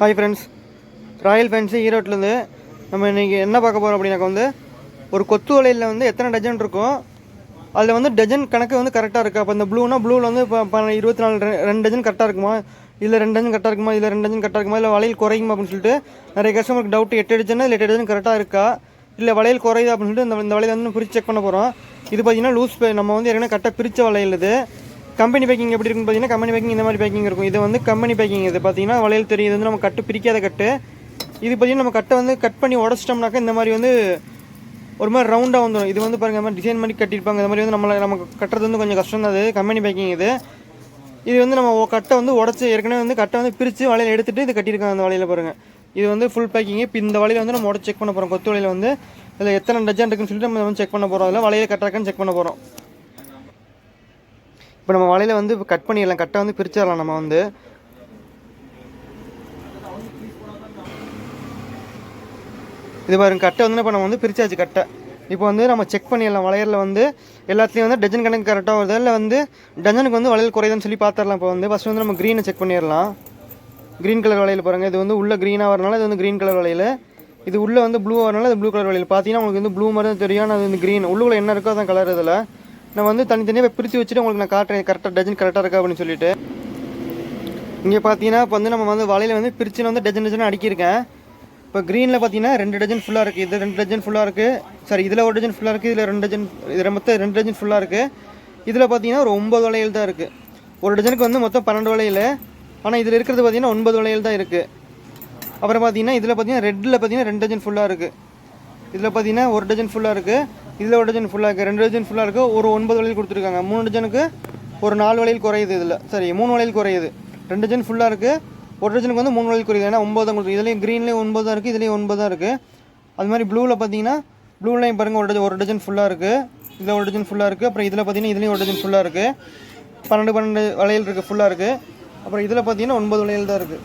Hi friends royal fancy ஈரோட்லேருந்து நம்ம இன்றைக்கி என்ன பார்க்க போகிறோம் அப்படின்னாக்கா வந்து ஒரு கொத்து வலையில் வந்து எத்தனை டஜன் இருக்கும் அதில் வந்து டஜன் கணக்கு வந்து கரெக்டாக இருக்குது அப்போ இந்த ப்ளூனா ப்ளூவில் வந்து இப்போ இருபத்தி நாலு ரெண்டு டஜன் கரெக்டாக இருக்குமா? இல்லை ரெண்டு டஜன் கரெக்டாக இருக்குமா? இல்லை ரெண்டு டஜன் கரெக்டாக இருக்குமா? இல்லை வளையல் குறையுமா அப்படின்னு சொல்லிட்டு நிறைய கஸ்டமருக்கு டவுட் எட்டு டஜன் இல்லை எட்டு டஜன் கரெக்டாக இருக்கா? இல்லை வளையல் குறையுதா அப்படின்னு சொல்லிட்டு இந்த இந்த வளையல் வந்து பிரித்து செக் பண்ண போகிறோம் இது பார்த்தீங்கன்னா லூஸ் பே நம்ம வந்து ஏற்கனவே கரெக்டாக பிரித்த வளையல் இது. கம்பெனி பேக்கிங் எப்படி இருக்குன்னு பார்த்தீங்கன்னா கம்பெனி பேக்கிங் இந்த மாதிரி பேக்கிங் இருக்கும். இது வந்து கம்பெனி பேக்கிங் இது. பார்த்தீங்கன்னா வளையல் தெரியும் இது வந்து நம்ம கட்டு பிரிக்காத கட்டு. இது பார்த்தீங்கன்னா நம்ம கட்டை வந்து கட் பண்ணி உடச்சிட்டோம்னாக்கா இந்த மாதிரி வந்து ஒரு மாதிரி ரவுண்டாக வந்துடும் இது வந்து பாருங்கள் இந்த மாதிரி டிசைன் பண்ணி கட்டியிருப்பாங்க. இந்த மாதிரி வந்து நம்மளை நம்ம கட்டுறது வந்து கொஞ்சம் கஷ்டம் தான் அது. கம்பெனி பேக்கிங் இது. இது வந்து நம்ம கட்டை வந்து உடச்சி ஏற்கனவே வந்து கட்டை வந்து பிரித்து வலையில் எடுத்துகிட்டு இது கட்டியிருக்காங்க அந்த வலையில் பாருங்கள் இது வந்து ஃபுல் பேக்கிங் இப்போ இந்த வலையில் வந்து நம்ம உடச்சு செக் பண்ண போகிறோம் கொத்து வலையில் வந்து. இதில் எத்தனை டஜன் இருக்குன்னு சொல்லிட்டு நம்ம வந்து செக் பண்ண போகிறோம் அதில் வலையில் கட்டாக்கான்னு செக் பண்ண போகிறோம் இப்போ நம்ம வலையில் வந்து கட் பண்ணிடலாம். கட்டை வந்து பிரிச்சிடலாம் நம்ம வந்து. இது பாருங்க கட்டை வந்து இப்போ நம்ம வந்து பிரிச்சாச்சு கட்டை. இப்போ வந்து நம்ம செக் பண்ணிடலாம். வளையலில் வந்து எல்லாத்துலேயும் வந்து டஜன் கணக்கு கரெக்டாக வருது? இல்லை வந்து டஜனுக்கு வந்து வளையல் குறையுதுன்னு சொல்லி பார்த்துடலாம் இப்போ வந்து ஃபஸ்ட் வந்து நம்ம க்ரீனை செக் பண்ணிடலாம். க்ரீன் கலர் வளையல் பாருங்கள் இது வந்து உள்ள க்ரீனாக வரனால இது வந்து க்ரீன் கலர் வளையல். இது உள்ளே வந்து ப்ளூ வரனால இது ப்ளூ கலர் வளையல். பார்த்தீங்கன்னா உங்களுக்கு வந்து ப்ளூ மாதிரி தான் தெரியும். ஆனால் அது வந்து க்ரீன் உள்ளுக்குள்ளே என்ன இருக்கோ அதான் கலர் இதில். நான் வந்து தனித்தனியாக பிரித்து வச்சுட்டு உங்களுக்கு நான் காட்டுறேன். கரெக்டாக டஜன் கரெக்டாக இருக்கா அப்படின்னு சொல்லிட்டு. இங்கே பார்த்தீங்கன்னா இப்போ வந்து நம்ம வந்து வலையில் வந்து பிரிச்சு வந்து டஜன் டஜன் அடிக்கியிருக்கேன். இப்போ க்ரீனில் பார்த்தீங்கன்னா ரெண்டு டஜன் ஃபுல்லாக இருக்குது இது ரெண்டு டஜன் ஃபுல்லாக இருக்குது சாரி இதில் ஒரு டஜன் ஃபுல்லாக இருக்குது இதில் ரெண்டு டஜன் இதில் மொத்தம் ரெண்டு டஜன் ஃபுல்லாக இருக்குது இதில் பார்த்தீங்கன்னா ஒரு ஒம்பது வளையல் தான் இருக்குது ஒரு டஜனுக்கு வந்து மொத்தம் பன்னெண்டு வளையல் ஆனால் இதில் இருக்கிறது பார்த்தீங்கன்னா ஒன்பது வளையல் தான் இருக்குது அப்புறம் பார்த்தீங்கன்னா இதில் பார்த்தீங்கன்னா ரெட்டில் பார்த்தீங்கன்னா ரெண்டு டஜன் ஃபுல்லாக இருக்குது இதில் பார்த்தீங்கன்னா ஒரு டஜன் ஃபுல்லாக இருக்குது இதில் ஒரு டஜன் ஃபுல்லாக இருக்குது ரெண்டு டஜன் ஃபுல்லாக இருக்குது ஒரு ஒன்பது வளையல் கொடுத்துருக்காங்க. மூணு டஜனுக்கு ஒரு நாலு வளையல் குறையுது இதில். சரி மூணு வளையல் குறையுது. ரெண்டு டஜன் ஃபுல்லாக இருக்குது ஒரு டஜனுக்கு வந்து மூணு வளையல் குறையுது. ஏன்னா ஒம்பது தான் கொடுத்துருக்கு இதுலேயும் க்ரீன்லேயும் ஒன்பது தான் இருக்குது இதுலேயும் ஒன்பது தான் இருக்குது அது மாதிரி ப்ளூவில் பார்த்தீங்கன்னா ப்ளூலையும் பாருங்கள் ஒரு டஜன் ஒரு டஜன் ஃபுல்லாக இருக்குது இதில் ஒரு டஜன் ஃபுல்லாக இருக்குது அப்புறம் இதில் பார்த்தீங்கன்னா இதுலேயும் ஒரு டஜன் ஃபுல்லாக இருக்குது பன்னெண்டு பன்னெண்டு வளையல் இருக்குது ஃபுல்லாக இருக்குது அப்புறம் இதில் பார்த்தீங்கன்னா ஒன்பது வளையல் தான் இருக்குது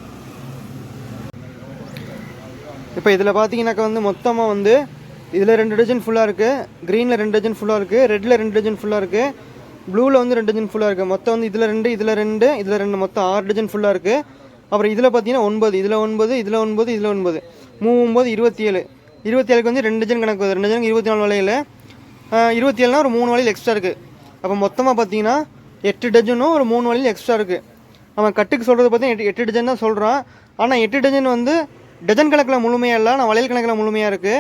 இப்போ இதில் பார்த்தீங்கன்னாக்கா வந்து மொத்தமாக வந்து இதில் ரெண்டு டஜன் ஃபுல்லாக இருக்குது க்ரீனில் ரெண்டு டஜன் ஃபுல்லாக இருக்குது ரெட்டில் ரெண்டு டஜன் ஃபுல்லாக இருக்குது ப்ளூவில் வந்து ரெண்டு டஜன் ஃபுல்லாக இருக்குது மொத்தம் வந்து இதில் ரெண்டு இதில் ரெண்டு இதில் ரெண்டு மொத்தம் ஆறு டஜன் ஃபுல்லாக இருக்குது அப்புறம் இதில் பார்த்தீங்கன்னா ஒன்பது இதில் ஒன்பது இதில் ஒன்பது இதில் ஒன்பது. மூணு ஒம்பது இருபத்தி ஏழு இருபத்தி ஏழுக்கு வந்து ரெண்டு டஜன் கணக்கு வருது. ரெண்டு டஜனுக்கு இருபத்தி நாலு வலையில் இருபத்தி ஏழுனா ஒரு மூணு வலையில் எக்ஸ்ட்ரா இருக்குது அப்போ மொத்தமாக பார்த்தீங்கன்னா எட்டு டஜனும் ஒரு மூணு வலையில் எக்ஸ்ட்ரா இருக்குது அவன் கட்டுக்கு சொல்கிறது பார்த்தீங்கன்னா எட்டு எட்டு டஜன் தான் சொல்கிறான் ஆனால் எட்டு டஜன் வந்து டஜன் கணக்கில் முழுமையாக இல்லை. ஆனால் வளையல் கணக்கில் முழுமையாக இருக்குது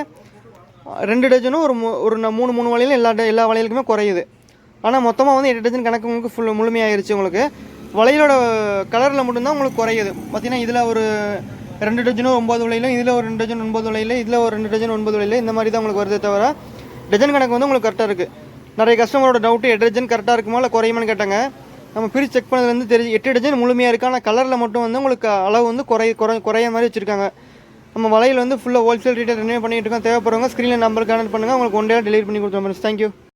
ரெண்டு டஜனும் ஒரு மூ- ஒரு மூணு மூணு வலையிலும் எல்லா ட- எல்லா வளையலுக்குமே குறையுது. ஆனால் மொத்தமாக வந்து எட்டு டஜன் கணக்கு உங்களுக்கு ஃபுல் முழுமையாயிருச்சு உங்களுக்கு. வளையலோட கலரில் மட்டும்தான் உங்களுக்கு குறையுது. பார்த்தீங்கன்னா இதில் ஒரு ரெண்டு டஜனும் ஒம்பது வலையிலும் இதில் ஒரு ரெண்டு டஜன் ஒன்பது வலையில் இதில் ஒரு ரெண்டு டஜன் ஒன்பது வலையில் இந்த மாதிரி தான் உங்களுக்கு வருதே தவிர டஜன் கணக்கு வந்து உங்களுக்கு கரெக்டாக இருக்குது நிறைய கஸ்டமரோட டவுட்டு எட்டு டஜன் கரெக்டாக இருக்குமா இல்லை குறையுமான்னு கேட்டாங்க. நம்ம பிரித்து செக் பண்ணதுலேருந்து தெரிஞ்சு எட்டு டஜன் முழுமையாக இருக்குது ஆனால் கலரில் மட்டும் வந்து உங்களுக்கு அளவு வந்து குறை குறை குறைய மாதிரி வச்சுருக்காங்க. நம்ம வலையில் வந்து ஃபுல்லாக ஹோல்சேல் ரீட்டை ரெனியூ பண்ணிட்டு இருக்கோம். தேவைப்படுறவங்க ஸ்க்ரீனில் நம்பருக்கு கனெக்ட் பண்ணுங்கள் உங்களுக்கு ஒன் டே டெலிவரி பண்ணி கொடுத்துருவோம் தேங்க்யூ